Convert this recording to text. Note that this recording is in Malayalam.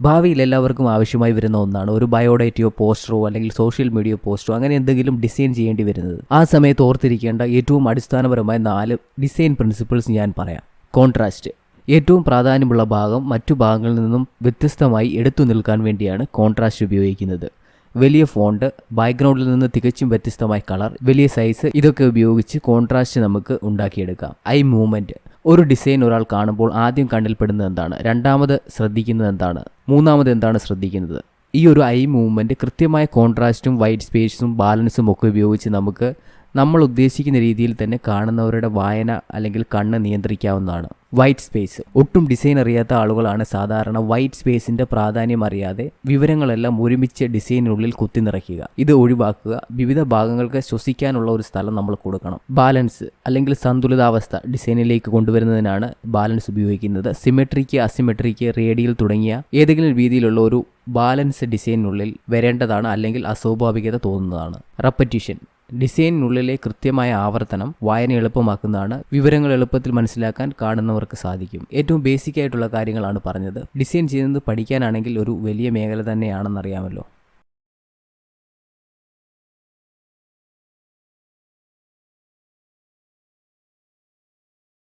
ഭാവിയിൽ എല്ലാവർക്കും ആവശ്യമായി വരുന്ന ഒന്നാണ് ഒരു ബയോഡേറ്റയോ പോസ്റ്ററോ അല്ലെങ്കിൽ സോഷ്യൽ മീഡിയ പോസ്റ്ററോ അങ്ങനെ എന്തെങ്കിലും ഡിസൈൻ ചെയ്യേണ്ടി വരുന്നത്. ആ സമയത്ത് ഓർത്തിരിക്കേണ്ട ഏറ്റവും അടിസ്ഥാനപരമായ നാല് ഡിസൈൻ പ്രിൻസിപ്പിൾസ് ഞാൻ പറയാം. കോൺട്രാസ്റ്റ്. ഏറ്റവും പ്രാധാന്യമുള്ള ഭാഗം മറ്റു ഭാഗങ്ങളിൽ നിന്നും വ്യത്യസ്തമായി എടുത്തു നിൽക്കാൻ വേണ്ടിയാണ് കോൺട്രാസ്റ്റ് ഉപയോഗിക്കുന്നത്. വലിയ ഫോണ്ട് ബാക്ക്ഗ്രൗണ്ടിൽ നിന്ന് തികച്ചും വ്യത്യസ്തമായ കളർ വലിയ സൈസ് ഇതൊക്കെ ഉപയോഗിച്ച് കോൺട്രാസ്റ്റ് നമുക്ക് ഉണ്ടാക്കിയെടുക്കാം. ഐ മൂവ്മെന്റ് ഒരു ഡിസൈൻ ഒരാൾ കാണുമ്പോൾ ആദ്യം കണ്ണിൽപ്പെടുന്നത് എന്താണ്? രണ്ടാമത് ശ്രദ്ധിക്കുന്നത് എന്താണ്? മൂന്നാമത് എന്താണ് ശ്രദ്ധിക്കുന്നത്? ഈ ഒരു ഐ മൂവ്മെന്റ് കൃത്യമായ കോൺട്രാസ്റ്റും വൈറ്റ് സ്പേസും ബാലൻസും ഒക്കെ ഉപയോഗിച്ച് നമുക്ക് നമ്മൾ ഉദ്ദേശിക്കുന്ന രീതിയിൽ തന്നെ കാണുന്നവരുടെ വായന അല്ലെങ്കിൽ കണ്ണ് നിയന്ത്രിക്കാവുന്നതാണ്. വൈറ്റ് സ്പേസ് ഒട്ടും ഡിസൈൻ അറിയാത്ത ആളുകളാണ് സാധാരണ വൈറ്റ് സ്പേസിന്റെ പ്രാധാന്യം അറിയാതെ വിവരങ്ങളെല്ലാം ഒരുമിച്ച് ഡിസൈനിനുള്ളിൽ കുത്തി നിറയ്ക്കുക. ഇത് ഒഴിവാക്കുക. വിവിധ ഭാഗങ്ങൾക്ക് ശ്വസിക്കാനുള്ള ഒരു സ്ഥലം നമ്മൾ കൊടുക്കണം. ബാലൻസ് അല്ലെങ്കിൽ സന്തുലിതാവസ്ഥ ഡിസൈനിലേക്ക് കൊണ്ടുവരുന്നതിനാണ് ബാലൻസ് ഉപയോഗിക്കുന്നത്. സിമെട്രിക്ക് അസിമെട്രിക്ക് റേഡിയൽ തുടങ്ങിയ ഏതെങ്കിലും രീതിയിലുള്ള ഒരു ബാലൻസ് ഡിസൈനിനുള്ളിൽ വരേണ്ടതാണ് അല്ലെങ്കിൽ അസ്വാഭാവികത തോന്നുന്നതാണ്. റെപ്പറ്റീഷൻ ഡിസൈനിനുള്ളിലെ കൃത്യമായ ആവർത്തനം വായന എളുപ്പമാക്കുന്നതാണ് വിവരങ്ങൾ എളുപ്പത്തിൽ മനസ്സിലാക്കാൻ കാണുന്നവർക്ക് സാധിക്കും. ഏറ്റവും ബേസിക് ആയിട്ടുള്ള കാര്യങ്ങളാണ് പറഞ്ഞത്. ഡിസൈൻ ചെയ്യുന്നത് പഠിക്കാനാണെങ്കിൽ ഒരു വലിയ മേഖല തന്നെയാണെന്നറിയാമല്ലോ.